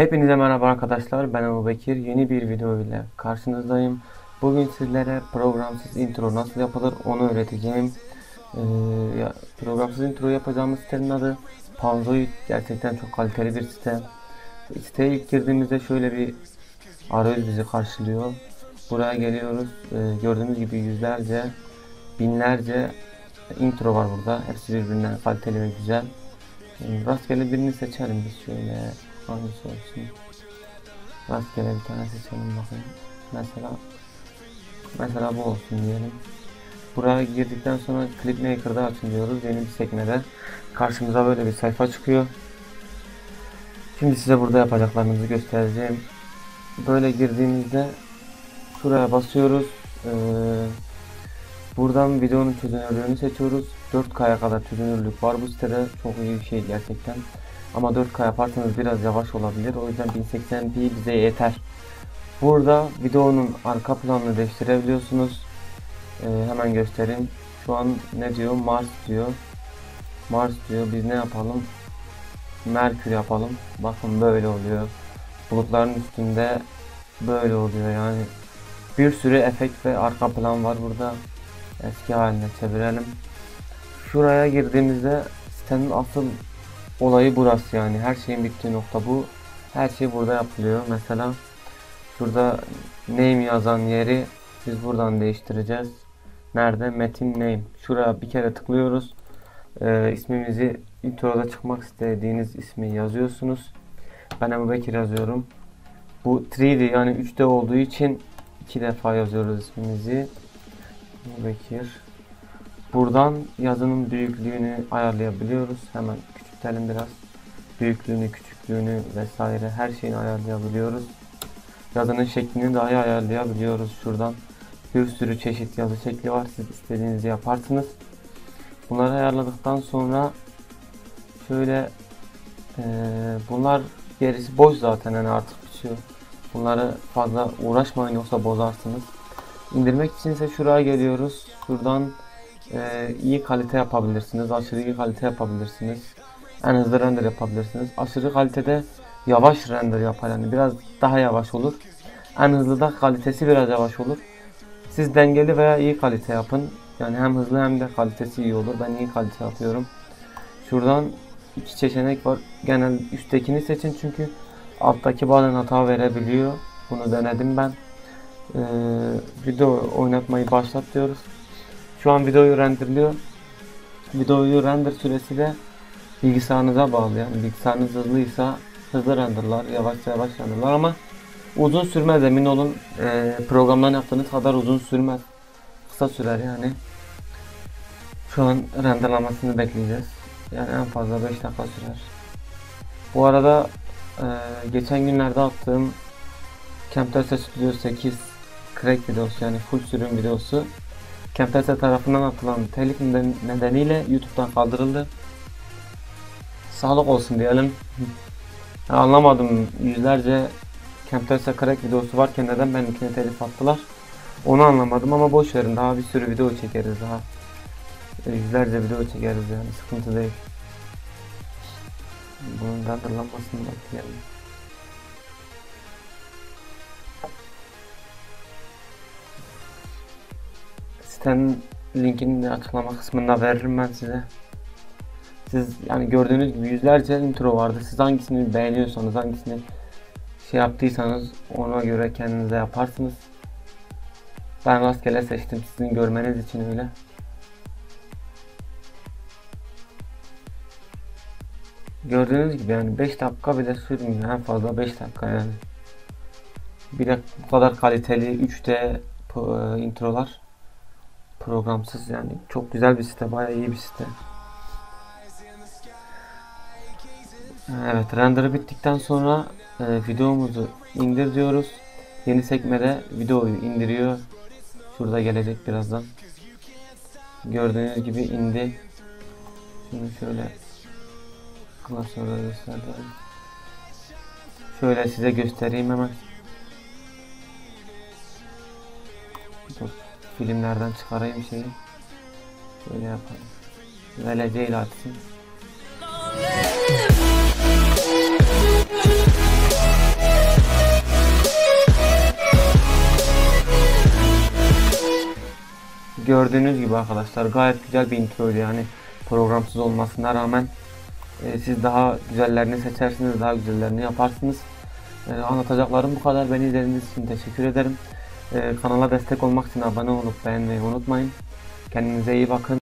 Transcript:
Hepinize merhaba arkadaşlar. Ben Ebu Bekir. Yeni bir video ile karşınızdayım. Bugün sizlere programsız intro nasıl yapılır onu öğreteceğim. Ee, programsız intro yapacağımız sitenin adı Panzoid. Gerçekten çok kaliteli bir site. Siteye ilk girdiğimizde şöyle bir arayüz bizi karşılıyor. Buraya geliyoruz. Ee, gördüğünüz gibi yüzlerce, binlerce intro var burada. Hepsi birbirinden kaliteli ve güzel. Ee, rastgele birini seçelim biz şöyle. Hangisi olsun? Rastgele bir tane seçelim bakayım. Mesela mesela bu olsun diyelim. Buraya girdikten sonra Clipmaker'da açılıyoruz. Yeni bir sekmede. Karşımıza böyle bir sayfa çıkıyor. Şimdi size burada yapacaklarımızı göstereceğim. Böyle girdiğimizde şuraya basıyoruz. Ee, buradan videonun çözünürlüğünü seçiyoruz. 4K'ya kadar çözünürlük var bu sitede. Çok iyi bir şey gerçekten. Ama 4K yaparsanız biraz yavaş olabilir. O yüzden 1080p bize yeter. Burada videonun arka planını değiştirebiliyorsunuz. Ee, hemen göstereyim. Şu an ne diyor? Mars diyor. Mars diyor. Biz ne yapalım? Merkür yapalım. Bakın böyle oluyor. Bulutların üstünde böyle oluyor yani. Bir sürü efekt ve arka plan var burada. Eski haline çevirelim. Şuraya girdiğimizde sitenin asıl olayı burası yani. Her şeyin bittiği nokta bu. Her şey burada yapılıyor. Mesela şurada name yazan yeri biz buradan değiştireceğiz. Nerede? Metin name. Şuraya bir kere tıklıyoruz. Ee, ismimizi introda çıkmak istediğiniz ismi yazıyorsunuz. Ben Ebu Bekir yazıyorum. Bu 3D yani 3D olduğu için iki defa yazıyoruz ismimizi. Bekir. Buradan yazının büyüklüğünü ayarlayabiliyoruz. Hemen küçültelim biraz. Büyüklüğünü, küçüklüğünü vesaire her şeyini ayarlayabiliyoruz. Yazının şeklini dahi ayarlayabiliyoruz şuradan. Bir sürü çeşit yazı şekli var. Siz istediğinizi yaparsınız. Bunları ayarladıktan sonra şöyle e, bunlar gerisi boş zaten yani artık bitiyor. Bunları fazla uğraşmayın yoksa bozarsınız. İndirmek için ise şuraya geliyoruz. Şuradan e, iyi kalite yapabilirsiniz. Aşırı iyi kalite yapabilirsiniz. En hızlı render yapabilirsiniz. Aşırı kalitede yavaş render yapar yani biraz daha yavaş olur. En hızlı da kalitesi biraz yavaş olur. Siz dengeli veya iyi kalite yapın. Yani hem hızlı hem de kalitesi iyi olur. Ben iyi kalite yapıyorum. Şuradan iki seçenek var. Genel üsttekini seçin çünkü alttaki bazen hata verebiliyor. Bunu denedim ben. Ee, video oynatmayı başlat diyoruz. Şu an videoyu renderliyor. Videoyu render süresi de bilgisayarınıza bağlı yani bilgisayarınız hızlıysa hızlı renderlar, yavaşça yavaş renderlar ama uzun sürmez emin olun e, programdan yaptığınız kadar uzun sürmez. Kısa sürer yani. Şu an renderlamasını bekleyeceğiz. Yani en fazla 5 dakika sürer. Bu arada e, geçen günlerde attığım Camtasia Studio 8 crack videosu yani full sürüm videosu Camtasia tarafından atılan telif nedeniyle YouTube'dan kaldırıldı. Sağlık olsun diyelim. Anlamadım yüzlerce Camtasia crack videosu varken neden benimkine telif attılar. Onu anlamadım ama boş verin daha bir sürü video çekeriz daha. Yüzlerce video çekeriz yani sıkıntı değil. Bunun renderlanmasını bekleyelim. Sitenin linkini de açıklama kısmında veririm ben size. Siz yani gördüğünüz gibi yüzlerce intro vardı. Siz hangisini beğeniyorsanız, hangisini şey yaptıysanız ona göre kendinize yaparsınız. Ben rastgele seçtim sizin görmeniz için öyle. Gördüğünüz gibi yani 5 dakika bile sürmüyor. En fazla 5 dakika yani. Bir de bu kadar kaliteli 3D introlar programsız yani. Çok güzel bir site bayağı iyi bir site. Evet renderı bittikten sonra e, videomuzu indir diyoruz. Yeni sekmede videoyu indiriyor. Şurada gelecek birazdan. Gördüğünüz gibi indi. Şimdi şöyle klasörde gösterdim şöyle size göstereyim hemen. Dur filmlerden çıkarayım şeyi. Böyle yapalım. Geleceğiyle atsın. Gördüğünüz gibi arkadaşlar gayet güzel bir introydu yani programsız olmasına rağmen e, siz daha güzellerini seçersiniz daha güzellerini yaparsınız. E, anlatacaklarım bu kadar. Beni izlediğiniz için teşekkür ederim. Ee, kanala destek olmak için abone olup beğenmeyi unutmayın. Kendinize iyi bakın.